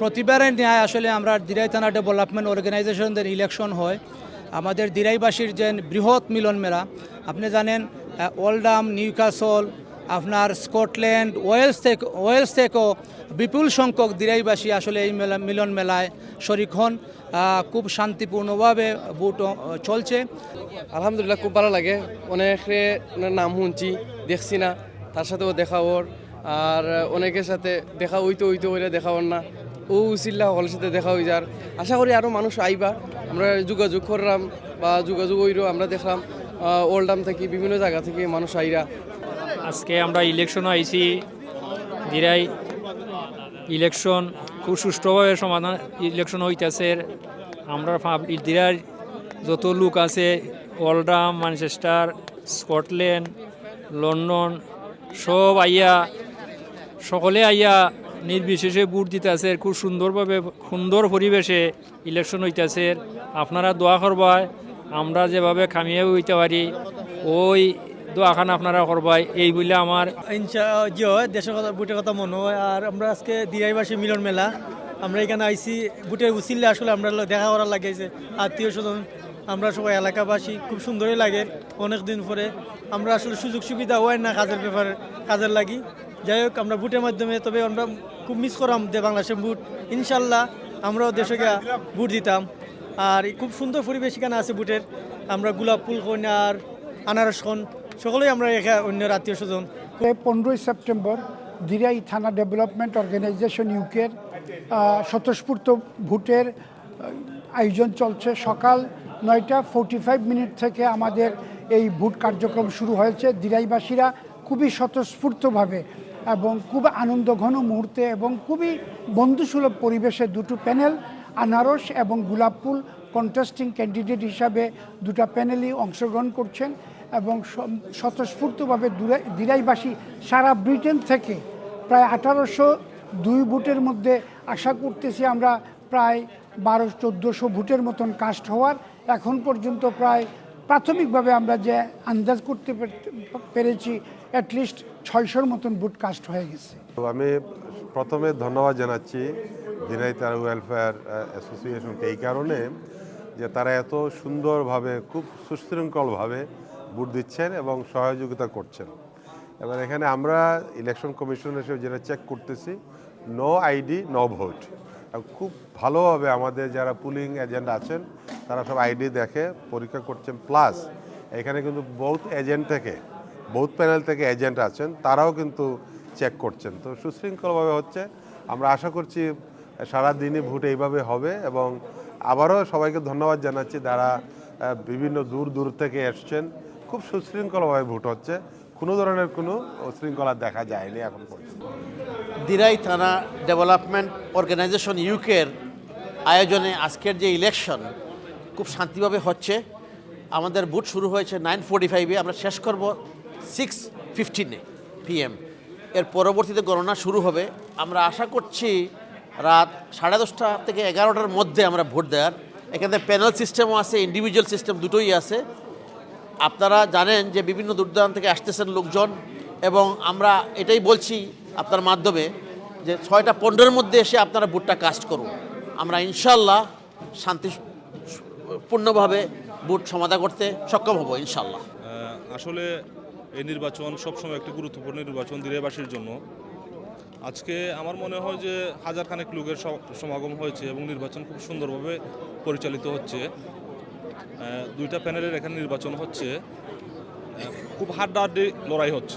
প্রতিবারের ন্যায় আসলে আমরা দিরাই থানা ডেভেলপমেন্ট অর্গানাইজেশনদের ইলেকশন হয়। আমাদের দিরাইবাসীর যে বৃহৎ মিলন মেলা, আপনি জানেন ওল্ডাম নিউকাসল, আপনার স্কটল্যান্ড, ওয়েলস থেকে, ওয়েলস থেকেও বিপুল সংখ্যক দিরাইবাসী আসলে এই মেলা, মিলন মেলায় শরিক হন। খুব শান্তিপূর্ণভাবে ভোট চলছে। আলহামদুলিল্লাহ, খুব ভালো লাগে। অনেকে নাম শুনছি, দেখছি না। তার সাথেও দেখা ওর আর অনেকের সাথে দেখা হইতে হইতে হইলে দেখা ওর না। ও উচিল্লা সকলের সাথে দেখা হয়ে যার। আশা করি আরও মানুষ আইবা। আমরা যোগাযোগ করলাম বা যোগাযোগ হইরও আমরা দেখলাম ওল্ডাম থেকে, বিভিন্ন জায়গা থেকে মানুষ আইরা। আজকে আমরা ইলেকশন আইছি। দিরাই ইলেকশন খুব সুষ্ঠুভাবে সমাধান ইলেকশন হইতেছে। আমরা দিরার যত লোক আছে ওল্ডাম ম্যানচেস্টার, স্কটল্যান্ড, লন্ডন, সব আইয়া, সকলে আইয়া নির্বিশেষে ভোট দিতেছে, খুব সুন্দরভাবে, সুন্দর পরিবেশে ইলেকশন হইতেছে। আপনারা দোয়া করবায় আমরা যেভাবে খামিয়ে হইতে পারি, ওই দোয়াখান আপনারা করবাই। এই বলে আমার ইনশা হয় দেশের কথা বুটের কথা মনে হয়। আর আমরা আজকে দিরাইবাসী মিলন মেলা, আমরা এখানে আইসি বুটের উচিল্লে আসলে আমরা দেখা করার লাগেছে আত্মীয় স্বজন, আমরা সবাই এলাকাবাসী, খুব সুন্দরই লাগে অনেক দিন পরে। আমরা আসলে সুযোগ সুবিধা হয় না কাজের ব্যাপারে, কাজের লাগি। যাই হোক, আমরা বুটের মাধ্যমে, তবে আমরা খুব মিস করাম যে বাংলাদেশের বুট ইনশাল্লাহ আমরাও দেশে গিয়া বুট দিতাম। আর খুব সুন্দর পরিবেশ এখানে আছে বুটের আমরা গোলাপ ফুল খন আর আনারস খন সকলেই আমরা এখানে অন্য আত্মীয় স্বজন। পনেরোই সেপ্টেম্বর দিরাই থানা ডেভেলপমেন্ট অর্গানাইজেশন ইউকের স্বতঃস্ফূর্ত ভোটের আয়োজন চলছে। সকাল নয়টা ফোর্টি ফাইভ মিনিট থেকে আমাদের এই ভোট কার্যক্রম শুরু হয়েছে। দিরাইবাসীরা খুবই স্বতঃস্ফূর্তভাবে এবং খুব আনন্দঘন মুহূর্তে এবং খুবই বন্ধুসুলভ পরিবেশে দুটো প্যানেল, আনারস এবং গোলাপফুল কন্টেস্টিং ক্যান্ডিডেট হিসাবে দুটা প্যানেলই অংশগ্রহণ করছেন এবং স্বতঃস্ফূর্তভাবে দুরাই- দিরাইবাসী সারা ব্রিটেন থেকে প্রায় আঠারোশো দুই ভোটের মধ্যে আশা করতেছি আমরা প্রায় বারো, চোদ্দোশো ভোটের মতন কাস্ট হওয়ার। এখন পর্যন্ত প্রায় প্রাথমিকভাবে আমরা যে আন্দাজ করতে পেরেছি অ্যাটলিস্ট ছয়শোর মতন ভোট কাস্ট হয়ে গেছে। আমি প্রথমে ধন্যবাদ জানাচ্ছি দিনাই তার ওয়েলফেয়ার অ্যাসোসিয়েশনকে এই কারণে যে তারা এত সুন্দরভাবে, খুব সুশৃঙ্খলভাবে বুট দিচ্ছেন এবং সহযোগিতা করছেন। এবার এখানে আমরা ইলেকশন কমিশন হিসেবে যেটা চেক করতেছি নো আইডি নো ভোট খুব ভালোভাবে আমাদের যারা পুলিং এজেন্ট আছেন তারা সব আইডি দেখে, পরীক্ষা করছেন প্লাস এখানে কিন্তু বহুত এজেন্ট থেকে বহুত প্যানেল থেকে এজেন্ট আছেন, তারাও কিন্তু চেক করছেন। তো সুশৃঙ্খলভাবে হচ্ছে, আমরা আশা করছি সারা দিনই ভোট এইভাবে হবে এবং আবারও সবাইকে ধন্যবাদ জানাচ্ছি যারা বিভিন্ন দূর দূর থেকে এসছেন। খুব সুশৃঙ্খলভাবে ভোট হচ্ছে, কোনো ধরনের কোনো শৃঙ্খলা দেখা যায়নি এখন পর্যন্ত। দিরাই থানা ডেভেলপমেন্ট অর্গানাইজেশন ইউকের আয়োজনে আজকের যে ইলেকশন খুব শান্তিভাবে হচ্ছে। আমাদের বুট শুরু হয়েছে নাইন ফোর্টি ফাইভে আমরা শেষ করব সিক্স ফিফটিনে পিএম এর পরবর্তীতে গণনা শুরু হবে। আমরা আশা করছি রাত সাড়ে দশটা থেকে এগারোটার মধ্যে আমরা ভোট দেওয়ার। এখানে প্যানেল সিস্টেমও আছে ইন্ডিভিজুয়াল সিস্টেম দুটোই আছে। আপনারা জানেন যে বিভিন্ন দূরদূরান্ত থেকে আসতেছেন লোকজন এবং আমরা এটাই বলছি আপনার মাধ্যমে যে ছয়টা পনেরোর মধ্যে এসে আপনারা বুটটা কাস্ট করুন। আমরা ইনশাল্লাহ শান্তিপূর্ণভাবে বুট সমাধা করতে সক্ষম হব ইনশাল্লাহ আসলে এই নির্বাচন সবসময় একটি গুরুত্বপূর্ণ নির্বাচন দিরাইবাসীর জন্য। আজকে আমার মনে হয় যে হাজার খানেক লোকের সমাগম হয়েছে এবং নির্বাচন খুব সুন্দরভাবে পরিচালিত হচ্ছে। দুইটা প্যানেলের এখানে নির্বাচন হচ্ছে। খুব হাড্ডাহাড্ডি লড়াই হচ্ছে।